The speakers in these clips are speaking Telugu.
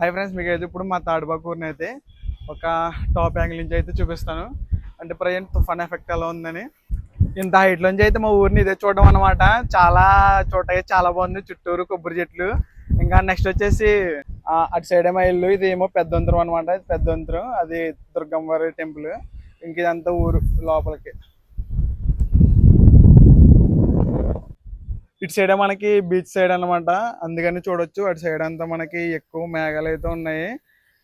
హాయ్ ఫ్రెండ్స్ మీకు అయితే ఇప్పుడు మా తాడుబాకూరుని అయితే ఒక టాప్ యాంగిల్ నుంచి అయితే చూపిస్తాను. అంటే ప్రజెంట్ తుఫాన్ ఎఫెక్ట్ ఎలా ఉందని. ఇంత హైట్ నుంచి అయితే మా ఊరిని ఇదే చూడడం అనమాట చాలా చోట చాలా బాగుంది. చుట్టూరు కొబ్బరి చెట్లు. ఇంకా నెక్స్ట్ వచ్చేసి అటు సైడ్ ఏమో ఇల్లు ఇది ఏమో పెద్దంతరం అనమాట పెద్దంతరం అది దుర్గమ్మవారి టెంపుల్ ఇంక ఇదంతా ఊరు లోపలికి. ఇటు సైడ్ మనకి బీచ్ సైడ్ అనమాట అందుకని చూడొచ్చు. అటు సైడ్ అంతా మనకి ఎక్కువ మేఘాలు అయితే ఉన్నాయి.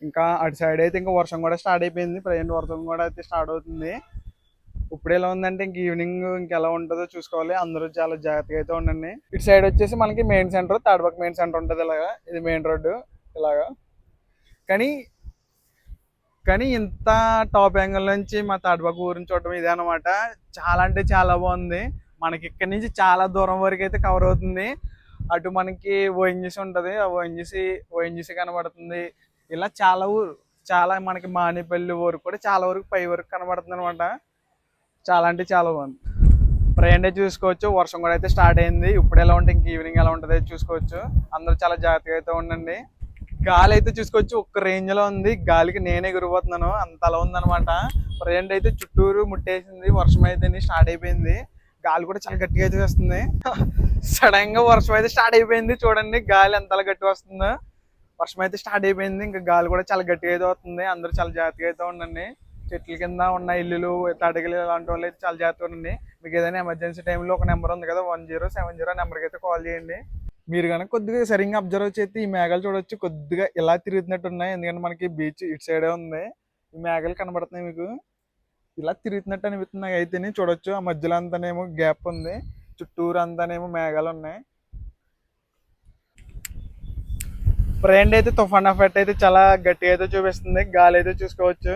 ఇంకా అటు సైడ్ అయితే ఇంకా వర్షం కూడా స్టార్ట్ అయిపోయింది. ప్రజెంట్ వర్షం కూడా అయితే స్టార్ట్ అవుతుంది. ఇప్పుడు ఎలా ఉందంటే ఇంక ఈవినింగ్ ఇంకెలా ఉంటుందో చూసుకోవాలి. అందరూ చాలా జాగ్రత్తగా అయితే ఉండండి. ఇటు సైడ్ వచ్చేసి మనకి మెయిన్ సెంటర్ తాడపక్క మెయిన్ సెంటర్ ఉంటుంది ఇలాగా. ఇది మెయిన్ రోడ్డు ఇలాగా. కానీ కానీ ఇంత టాప్ యాంగిల్ నుంచి మా తాడపక్క ఊరిని చూడటం ఇదే అనమాట చాలా అంటే చాలా బాగుంది. మనకి ఇక్కడ నుంచి చాలా దూరం వరకు అయితే కవర్ అవుతుంది. అటు మనకి ఓఎన్జిసి ఉంటుంది. ఆ ఓఎన్జిసి ఓఎన్జిసి కనబడుతుంది. ఇలా చాలా ఊరు చాలా మనకి మానేపల్లి ఊరు కూడా చాలా వరకు పై వరకు కనబడుతుంది అనమాట చాలా అంటే చాలా బాగుంది. ప్రయాణం చూసుకోవచ్చు. వర్షం కూడా అయితే స్టార్ట్ అయింది. ఇప్పుడు ఎలా ఉంటే ఇంక ఈవినింగ్ ఎలా ఉంటుంది చూసుకోవచ్చు. అందరూ చాలా జాగ్రత్తగా అయితే ఉండండి. గాలి అయితే చూసుకోవచ్చు. ఒక్క రేంజ్లో ఉంది. గాలికి నేనే ఎగిరిపోతున్నాను. అంత అలా ఉందనమాట ప్రజెంట్ అయితే చుట్టూరు ముట్టేసింది. వర్షం అయితే స్టార్ట్ అయిపోయింది. గాలి కూడా చాలా గట్టిగా అయితే వస్తుంది. సడన్గా వర్షం అయితే స్టార్ట్ అయిపోయింది. చూడండి గాలి ఎంతలా గట్టి వస్తుందో. వర్షం అయితే స్టార్ట్ అయిపోయింది. ఇంకా గాలి కూడా చాలా గట్టిగా అయితే వస్తుంది. అందరూ చాలా జాగ్రత్తగా అయితే ఉండండి. చెట్ల కింద ఉన్న ఇల్లులు తడగలు ఇలాంటి వాళ్ళు అయితే చాలా జాగ్రత్తగా ఉండండి. మీకు ఏదైనా ఎమర్జెన్సీ టైంలో ఒక నెంబర్ ఉంది కదా వన్ జీరో సెవెన్ జీరో నెంబర్కి అయితే కాల్ చేయండి. మీరు కనుక కొద్దిగా సరిగ్గా అబ్జర్వ్ చేస్తే ఈ మేఘాలు చూడొచ్చు. కొద్దిగా ఇలా తిరుగుతున్నట్టు ఉన్నాయి. ఎందుకంటే మనకి బీచ్ ఇటు సైడే ఉంది. ఈ మేఘాలు కనబడుతున్నాయి మీకు. ఇలా తిరుగుతున్నట్టు అనిపిస్తుంది నాకు అయితేనే చూడొచ్చు. ఆ మధ్యలో అంతానేమో గ్యాప్ ఉంది. చుట్టూరు అంతానేమో మేఘాలు ఉన్నాయి. ఫ్రెండ్ అయితే తుఫాన్ ఎఫెక్ట్ అయితే చాలా గట్టిగా అయితే చూపిస్తుంది. గాలి అయితే చూసుకోవచ్చు.